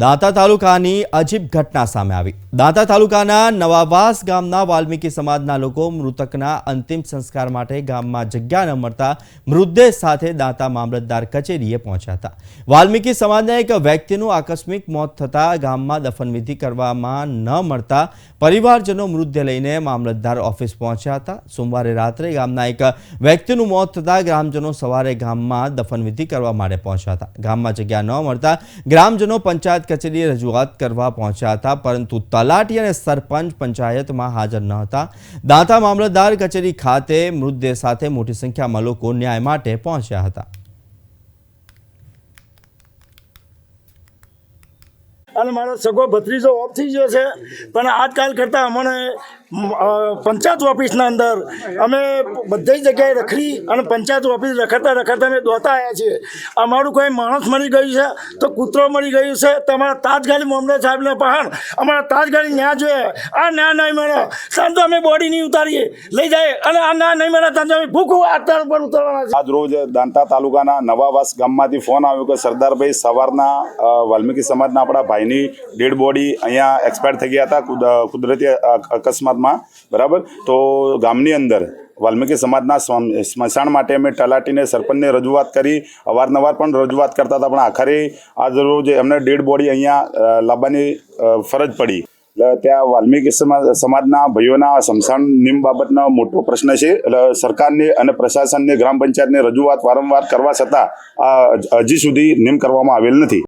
દાંતા તાલુકાની અજીબ ઘટના સામે આવી. દાંતા તાલુકાના નવાવાસ ગામના વાલ્મીકી સમાજના લોકો મૃતકના અંતિમ સંસ્કાર માટે ગામમાં જગ્યા ન મળતા મૃતદેહ સાથે દાંતા મામલતદાર કચેરીએ પહોંચ્યા હતા. વાલ્મીકી સમાજના એક વ્યક્તિનું આકસ્મિક મોત થતાં ગામમાં દફનવિધિ કરવામાં ન મળતા પરિવારજનો મૃતદેહ લઈને મામલતદાર ઓફિસ પહોંચ્યા હતા. સોમવારે રાત્રે ગામના એક વ્યક્તિનું મોત થતાં ગ્રામજનો સવારે ગામમાં દફનવિધિ કરવા માટે પહોંચ્યા હતા. ગામમાં જગ્યા ન મળતા ગ્રામજનો પંચાયત કચેરીએ રજૂઆત કરવા પહોંચ્યા હતા, પરંતુ તલાટી અને સરપંચ પંચાયતમાં હાજર ન હતા. દાંતા મામલતદાર કચેરી ખાતે મૃતદેહ સાથે મોટી સંખ્યામાં લોકો ન્યાય માટે પહોંચ્યા હતા. અને મારો સગો ભત્રીજો ઓફ થઈ ગયો છે. પણ આજકાલ કરતાં અમને પંચાયત ઓફિસના અંદર અમે બધી જગ્યાએ રખડી અને પંચાયત ઓફિસ રખડતા રખડતા અમે દોતા આવ્યા છીએ. અમારું કોઈ માણસ મળી ગયું છે તો કૂતરો મળી ગયું છે. તમારા તાજગાડી મામલત સાહેબને પહાણ અમારા તાજગાડી ન્યા જોઈએ. આ ન્યા નહીં મળે. ત્યાં અમે બોડી નહીં ઉતારીએ. લઈ જાય અને આ ના નહીં મળે. તો અમે ભૂખ આતર પર ઉતરવાના છે આજ રોજ દાંતા તાલુકાના નવાવાસ ગામમાંથી ફોન આવ્યો કે સરદારભાઈ સવારના વાલ્મીકી સમાજના આપણા ભાઈની ડેડ બોડી અહીંયા એક્સપાયર થઈ ગયા હતા કુદરતી અકસ્માતમાં, બરાબર? તો ગામની અંદર વાલ્મીકી સમાજના સ્મ- સ્મશાન માટે અમે તલાટીને, સરપંચને રજૂઆત કરી, અવારનવાર પણ રજૂઆત કરતા હતા, પણ આખરે આજ રોજ એમને ડેડ બોડી અહીંયા લાવવાની ફરજ પડી. એટલે ત્યાં વાલ્મીકી સમાજ સમાજના ભાઈઓના સ્મશાન નિમ બાબતનો મોટો પ્રશ્ન છે. એટલે સરકારની અને પ્રશાસનની, ગ્રામ પંચાયતની રજૂઆત વારંવાર કરવા છતાં હજી સુધી નિમ કરવામાં આવેલ નથી.